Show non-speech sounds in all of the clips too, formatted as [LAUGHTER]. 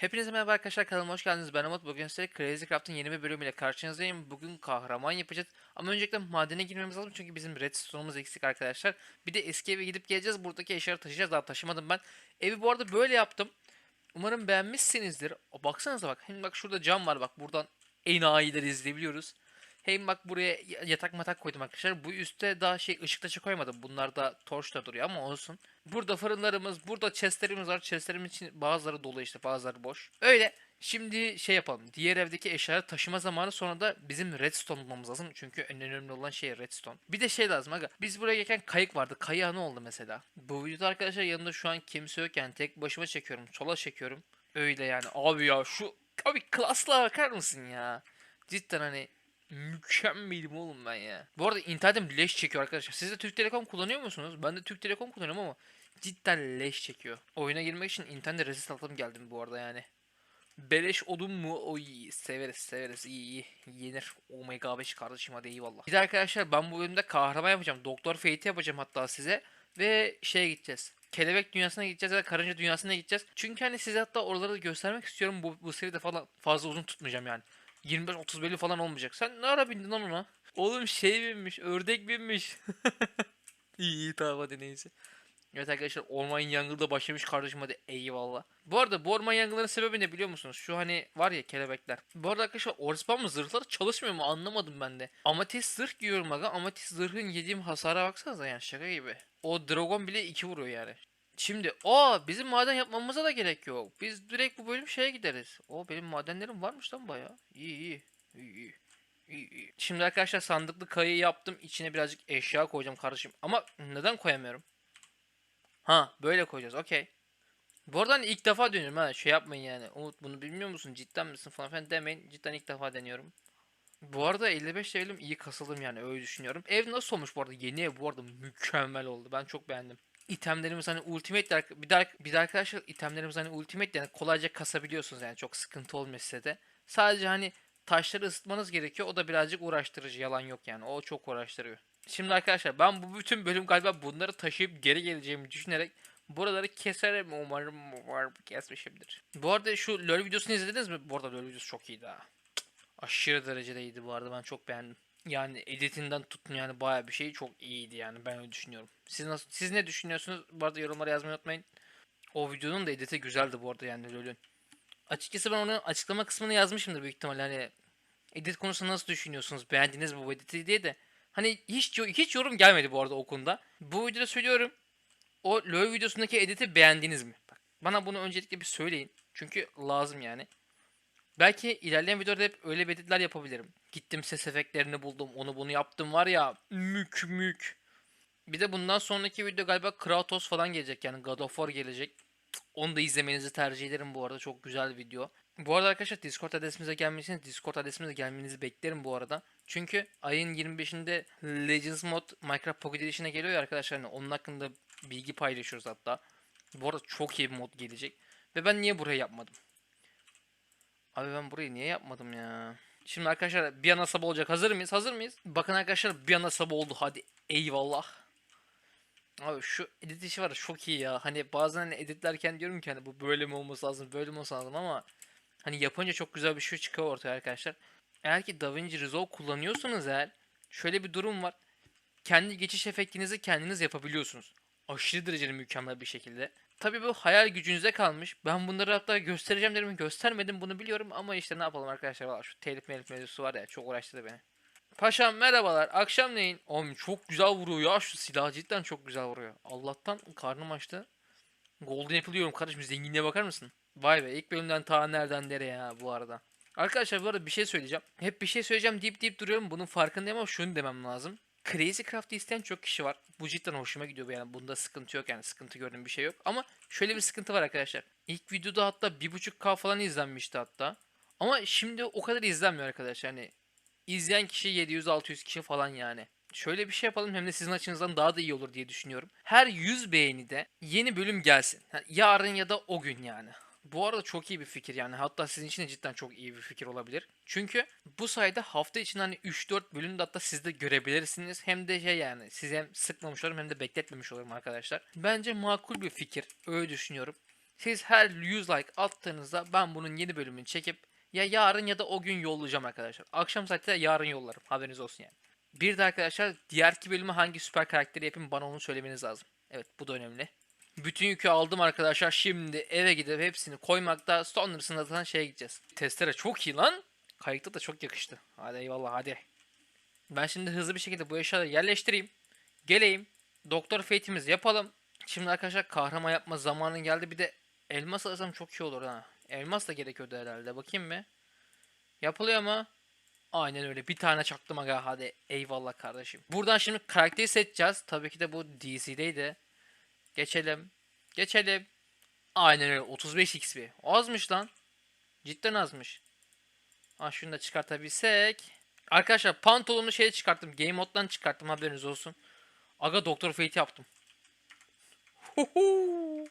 Hepinize merhaba arkadaşlar kanalıma hoş geldiniz. Ben Umut. Bugün size Crazy Craft'ın yeni bir bölümüyle karşınızdayım. Bugün kahraman yapacağız. Ama öncelikle madene girmemiz lazım çünkü bizim redstone'umuz eksik arkadaşlar. Bir de eski eve gidip geleceğiz. Buradaki eşyaları taşıyacağız. Daha taşımadım ben. Evi bu arada böyle yaptım. Umarım beğenmişsinizdir. O, baksanıza bak. Hem bak şurada cam var bak. Buradan enayileri izleyebiliyoruz. Hem bak buraya yatak matak koydum arkadaşlar. Bu üstte daha şey ışık taşı koymadım. Bunlar da torçla duruyor ama olsun. Burada fırınlarımız, burada chestlerimiz var. Chestlerim için bazıları dolu işte bazıları boş. Öyle. Şimdi şey yapalım. Diğer evdeki eşyaları taşıma zamanı sonra da bizim redstone bulmamız lazım. Çünkü en önemli olan şey redstone. Bir de şey lazım aga. Biz buraya gelirken kayık vardı. Kayığa ne oldu mesela? Bu videoda arkadaşlar yanında şu an kimse yokken tek başıma çekiyorum. Sola çekiyorum. Öyle yani. Abi ya şu abi klasla bakar mısın ya? Cidden hani mükemmelim oğlum ben ya. Bu arada internetim leş çekiyor arkadaşlar. Siz de Türk Telekom kullanıyor musunuz? Ben de Türk Telekom kullanıyorum ama cidden leş çekiyor. Oyuna girmek için internet resist aldım geldim bu arada yani. Beleş odun mu? Oy severiz severiz iyi iyi yenir. Omega 5 kardeşim hadi eyvallah. Bir de arkadaşlar ben bu bölümde kahraman yapacağım. Doktor Fate'i yapacağım hatta size. Ve şeye gideceğiz. Kelebek dünyasına gideceğiz ya da karınca dünyasına gideceğiz. Çünkü hani size hatta oraları göstermek istiyorum. Bu, bu seride falan fazla uzun tutmayacağım yani. 25-30 bölüm falan olmayacak. Sen ne ara bindin lan ona? Oğlum şey binmiş, ördek binmiş. [LAUGHS] iyi iyi tamam hadi neyse. Evet arkadaşlar orman yangını da başlamış kardeşim hadi eyvallah. Bu arada bu orman yangınlarının sebebi ne biliyor musunuz? Şu hani var ya kelebekler. Bu arada arkadaşlar Orspan mı zırhları çalışmıyor mu anlamadım ben de. Amatist zırh giyiyorum aga. Amatist zırhın yediğim hasara baksanıza yani şaka gibi. O dragon bile 2 vuruyor yani. Şimdi o bizim maden yapmamıza da gerek yok. Biz direkt bu bölüm şeye gideriz. O benim madenlerim varmış lan iyi. İyi iyi. İyi, iyi. Şimdi arkadaşlar sandıklı kayı yaptım. İçine birazcık eşya koyacağım kardeşim. Ama neden koyamıyorum? Ha böyle koyacağız okey. Bu arada hani ilk defa dönüyorum ha şey yapmayın yani. Umut bunu bilmiyor musun cidden misin falan filan demeyin. Cidden ilk defa deniyorum. Bu arada 55 levelim iyi kasıldım yani öyle düşünüyorum. Ev nasıl olmuş bu arada? Yeni ev bu arada mükemmel oldu. Ben çok beğendim. İtemlerimiz hani ultimate bir de, bir de arkadaşlar itemlerimiz hani ultimate yani kolayca kasabiliyorsunuz yani çok sıkıntı olmuyor size de. Sadece hani taşları ısıtmanız gerekiyor. O da birazcık uğraştırıcı. Yalan yok yani. O çok uğraştırıyor. Şimdi arkadaşlar ben bu bütün bölüm galiba bunları taşıyıp geri geleceğimi düşünerek buraları keserim umarım umarım kesmişimdir. Bu arada şu LoL videosunu izlediniz mi? Bu arada LoL videosu çok iyiydi ha. Aşırı derecede iyiydi bu arada ben çok beğendim. Yani editinden tutun yani bayağı bir şey çok iyiydi yani ben öyle düşünüyorum. Siz nasıl siz ne düşünüyorsunuz? Bu arada yorumlara yazmayı unutmayın. O videonun da editi güzeldi bu arada yani LoL'ün. Açıkçası ben onun açıklama kısmını yazmışımdır büyük ihtimalle hani edit konusunda nasıl düşünüyorsunuz? Beğendiniz mi bu editi diye de Hani hiç hiç yorum gelmedi bu arada o konuda. Bu videoda söylüyorum. O LoL videosundaki editi beğendiniz mi? Bak, bana bunu öncelikle bir söyleyin. Çünkü lazım yani. Belki ilerleyen videoda hep öyle editler yapabilirim. Gittim ses efektlerini buldum. Onu bunu yaptım var ya. Mük mük. Bir de bundan sonraki video galiba Kratos falan gelecek. Yani God of War gelecek. Onu da izlemenizi tercih ederim bu arada. Çok güzel video. Bu arada arkadaşlar Discord adresimize gelmişsiniz. Discord adresimize gelmenizi beklerim bu arada. Çünkü ayın 25'inde Legends Mod Minecraft Pocket Edition'a geliyor ya arkadaşlar. Hani onun hakkında bilgi paylaşıyoruz hatta. Bu arada çok iyi bir mod gelecek. Ve ben niye burayı yapmadım? Abi ben burayı niye yapmadım ya? Şimdi arkadaşlar bir ana sabah olacak. Hazır mıyız? Hazır mıyız? Bakın arkadaşlar bir ana sabah oldu. Hadi eyvallah. Abi şu edit işi var çok iyi ya. Hani bazen hani editlerken diyorum ki hani bu böyle mi olması lazım, böyle mi olması lazım ama hani yapınca çok güzel bir şey çıkıyor ortaya arkadaşlar. Eğer ki DaVinci Resolve kullanıyorsanız eğer şöyle bir durum var. Kendi geçiş efektinizi kendiniz yapabiliyorsunuz. Aşırı derecede mükemmel bir şekilde. Tabii bu hayal gücünüze kalmış. Ben bunları hatta göstereceğim dedim. Göstermedim bunu biliyorum ama işte ne yapalım arkadaşlar. Valla şu telif melif mevzusu var ya çok uğraştırdı beni. Paşam merhabalar. Akşamleyin. Oğlum çok güzel vuruyor ya şu silah cidden çok güzel vuruyor. Allah'tan karnım açtı. Golden Apple yiyorum kardeşim zenginliğe bakar mısın? Vay be ilk bölümden ta nereden nereye ya bu arada. Arkadaşlar bu arada bir şey söyleyeceğim. Hep bir şey söyleyeceğim deyip deyip duruyorum. Bunun farkındayım ama şunu demem lazım. Crazy Craft'ı isteyen çok kişi var. Bu cidden hoşuma gidiyor yani. Bunda sıkıntı yok yani. Sıkıntı gördüğüm bir şey yok. Ama şöyle bir sıkıntı var arkadaşlar. İlk videoda hatta 1.5K falan izlenmişti hatta. Ama şimdi o kadar izlenmiyor arkadaşlar. Yani izleyen kişi 700-600 kişi falan yani. Şöyle bir şey yapalım hem de sizin açınızdan daha da iyi olur diye düşünüyorum. Her 100 beğeni de yeni bölüm gelsin. Ha, Yarın ya da o gün yani. Bu arada çok iyi bir fikir yani. Hatta sizin için de cidden çok iyi bir fikir olabilir. Çünkü bu sayede hafta için hani 3-4 bölüm de hatta siz de görebilirsiniz. Hem de şey yani sizi hem sıkmamış olurum hem de bekletmemiş olurum arkadaşlar. Bence makul bir fikir. Öyle düşünüyorum. Siz her 100 like attığınızda ben bunun yeni bölümünü çekip ya yarın ya da o gün yollayacağım arkadaşlar. Akşam saatte yarın yollarım. Haberiniz olsun yani. Bir de arkadaşlar diğer iki bölümü hangi süper karakteri yapayım bana onu söylemeniz lazım. Evet bu da önemli. Bütün yükü aldım arkadaşlar. Şimdi eve gidip hepsini koymakta sonrasında zaten şeye gideceğiz. Testere çok iyi lan. Kayıkta da çok yakıştı. Hadi eyvallah hadi. Ben şimdi hızlı bir şekilde bu eşyaları yerleştireyim. Geleyim. Doktor Fate'imizi yapalım. Şimdi arkadaşlar kahraman yapma zamanı geldi. Bir de elmas alırsam çok iyi olur ha. Elmas da gerekiyordu herhalde. Bakayım mı? Yapılıyor mu? Aynen öyle. Bir tane çaktım aga. Hadi eyvallah kardeşim. Buradan şimdi karakteri seçeceğiz. Tabii ki de bu DC'deydi. Geçelim. Geçelim. Aynen öyle. 35 XP. Azmış lan. Cidden azmış. Ha şunu da çıkartabilsek. Arkadaşlar pantolonu şey çıkarttım. Game moddan çıkarttım haberiniz olsun. Aga Doktor Fate yaptım. Huhu.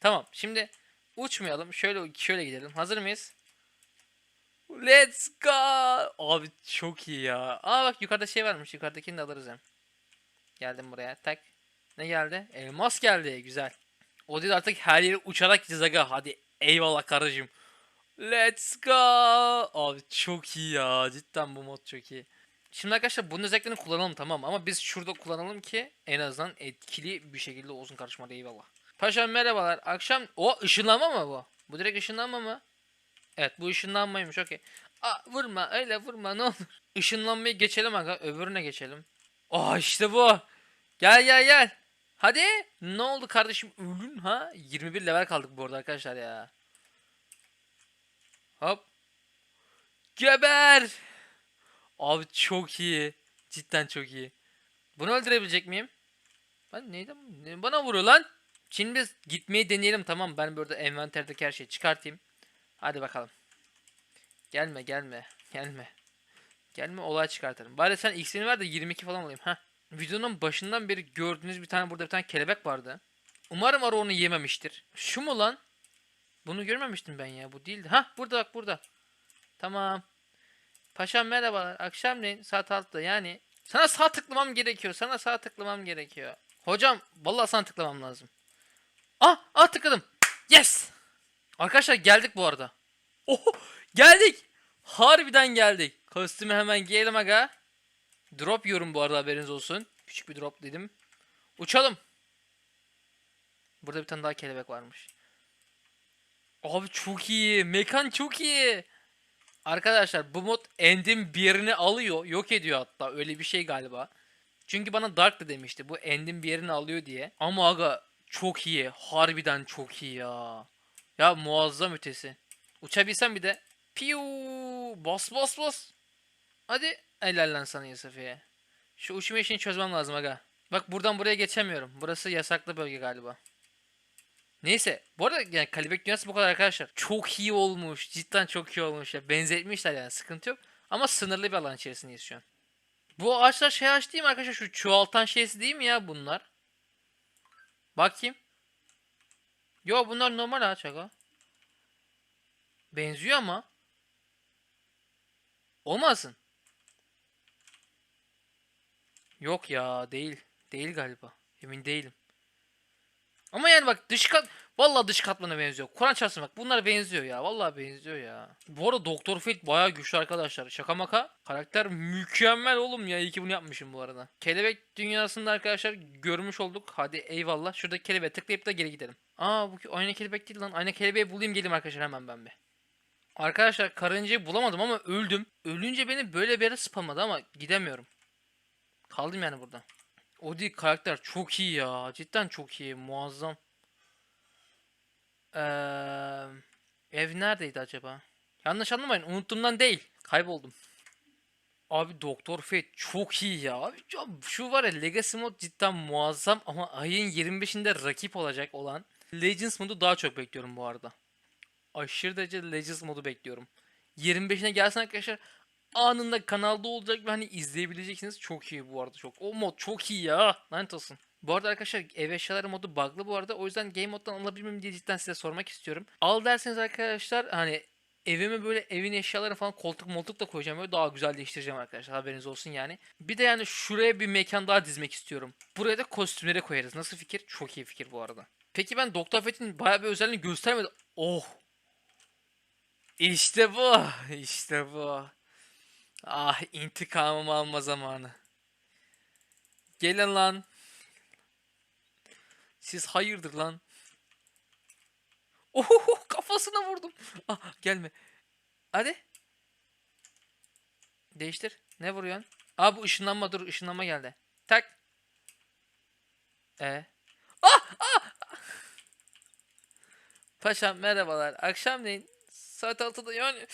Tamam şimdi uçmayalım. Şöyle şöyle gidelim. Hazır mıyız? Let's go. Abi çok iyi ya. Aa bak yukarıda şey varmış. Yukarıdakini de alırız hem. Geldim buraya. Tak. Ne geldi? Elmas geldi. Güzel. O değil artık her yere uçarak gideceğiz aga. Hadi eyvallah kardeşim. Let's go. Abi çok iyi ya. Cidden bu mod çok iyi. Şimdi arkadaşlar bunun özelliklerini kullanalım tamam ama biz şurada kullanalım ki en azından etkili bir şekilde olsun karışma eyvallah. Paşam merhabalar. Akşam o ışınlanma mı bu? Bu direkt ışınlanma mı? Evet bu ışınlanmaymış okey. Vurma öyle vurma ne olur. Işınlanmayı geçelim aga öbürüne geçelim. Aa işte bu. Gel gel gel. Hadi. Ne oldu kardeşim ölün ha? 21 level kaldık bu arada arkadaşlar ya. Hop. Geber. Abi çok iyi. Cidden çok iyi. Bunu öldürebilecek miyim? Ben neyden? ne- Bana vuruyor lan. Şimdi biz gitmeyi deneyelim tamam. Ben burada envanterdeki her şeyi çıkartayım. Hadi bakalım. Gelme gelme. Gelme. Gelme olay çıkartalım. Bari sen x'ini ver de 22 falan olayım. ha. Videonun başından beri gördüğünüz bir tane burada bir tane kelebek vardı. Umarım arı onu yememiştir. Şu mu lan? Bunu görmemiştim ben ya. Bu değildi. Ha burada bak burada. Tamam. Paşam merhabalar. Akşamleyin saat 6'da yani. Sana sağ tıklamam gerekiyor. Sana sağ tıklamam gerekiyor. Hocam vallahi sana tıklamam lazım. Ah ah tıkladım. Yes. Arkadaşlar geldik bu arada. Oh geldik. Harbiden geldik. Kostümü hemen giyelim aga. Drop yiyorum bu arada haberiniz olsun. Küçük bir drop dedim. Uçalım. Burada bir tane daha kelebek varmış. Abi çok iyi. Mekan çok iyi. Arkadaşlar bu mod endin bir yerini alıyor. Yok ediyor hatta. Öyle bir şey galiba. Çünkü bana Dark da demişti. Bu endin bir yerini alıyor diye. Ama aga çok iyi. Harbiden çok iyi ya. Ya muazzam ötesi. Uçabilsem bir de. Piu bas bas bas. Hadi helal lan sana Yusufiye. Şu uçma işini çözmem lazım aga. Bak buradan buraya geçemiyorum. Burası yasaklı bölge galiba. Neyse. Bu arada yani Kalibek dünyası bu kadar arkadaşlar. Çok iyi olmuş. Cidden çok iyi olmuş ya. Benzetmişler yani sıkıntı yok. Ama sınırlı bir alan içerisindeyiz şu an. Bu ağaçlar şey ağaç değil mi arkadaşlar? Şu çoğaltan şeysi değil mi ya bunlar? Bakayım. Yo bunlar normal ağaç aga. Benziyor ama. Olmasın. Yok ya değil. Değil galiba. Emin değilim. Ama yani bak dış kat vallahi dış katmana benziyor. Kur'an çarpsın bak bunlar benziyor ya. Vallahi benziyor ya. Bu arada Doktor Fate bayağı güçlü arkadaşlar. Şaka maka. Karakter mükemmel oğlum ya. İyi ki bunu yapmışım bu arada. Kelebek dünyasında arkadaşlar görmüş olduk. Hadi eyvallah. Şurada kelebeğe tıklayıp da geri gidelim. Aa bu aynı kelebek değil lan. Aynı kelebeği bulayım geleyim arkadaşlar hemen ben bir. Arkadaşlar karıncayı bulamadım ama öldüm. Ölünce beni böyle bir yere spamladı ama gidemiyorum. Kaldım yani burada. O değil karakter çok iyi ya. Cidden çok iyi. Muazzam. Ee, ev neredeydi acaba? Yanlış anlamayın. Unuttuğumdan değil. Kayboldum. Abi Doktor Fate çok iyi ya. Abi şu var ya Legacy mod cidden muazzam ama ayın 25'inde rakip olacak olan Legends modu daha çok bekliyorum bu arada. Aşırı derece Legends modu bekliyorum. 25'ine gelsin arkadaşlar anında kanalda olacak ve hani izleyebileceksiniz. Çok iyi bu arada çok. O mod çok iyi ya. Lanet olsun. Bu arada arkadaşlar ev eşyaları modu bug'lı bu arada. O yüzden game moddan alabilir miyim diye cidden size sormak istiyorum. Al derseniz arkadaşlar hani evime böyle evin eşyalarını falan koltuk moltuk da koyacağım. Böyle daha güzel değiştireceğim arkadaşlar. Haberiniz olsun yani. Bir de yani şuraya bir mekan daha dizmek istiyorum. Buraya da kostümleri koyarız. Nasıl fikir? Çok iyi fikir bu arada. Peki ben Doktor Fethi'nin bayağı bir özelliğini göstermedim. Oh. İşte bu. İşte bu. Ah intikamımı alma zamanı. Gelin lan. Siz hayırdır lan? Oho kafasına vurdum. Ah gelme. Hadi. Değiştir. Ne vuruyorsun? Aa bu ışınlanma dur ışınlanma geldi. Tak. E. Ah ah. Paşam merhabalar. Akşamleyin saat 6'da yani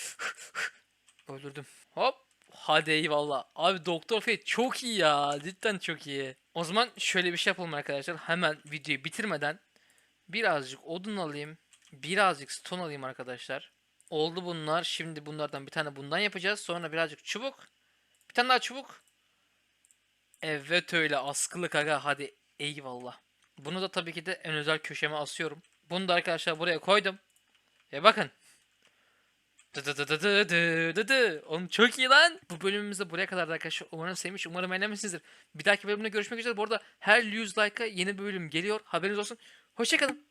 [LAUGHS] öldürdüm. Hop. Hadi eyvallah. Abi Doktor Fate çok iyi ya. Cidden çok iyi. O zaman şöyle bir şey yapalım arkadaşlar. Hemen videoyu bitirmeden birazcık odun alayım. Birazcık stone alayım arkadaşlar. Oldu bunlar. Şimdi bunlardan bir tane bundan yapacağız. Sonra birazcık çubuk. Bir tane daha çubuk. Evet öyle askılı aga hadi eyvallah. Bunu da tabii ki de en özel köşeme asıyorum. Bunu da arkadaşlar buraya koydum. Ve bakın. Dı dı dı dı dı dı dı. Oğlum çok iyi lan. Bu bölümümüz de buraya kadar arkadaşlar. Umarım sevmiş, umarım eğlenmişsinizdir. Bir dahaki bölümde görüşmek üzere. Bu arada her 100 like'a yeni bir bölüm geliyor. Haberiniz olsun. Hoşçakalın.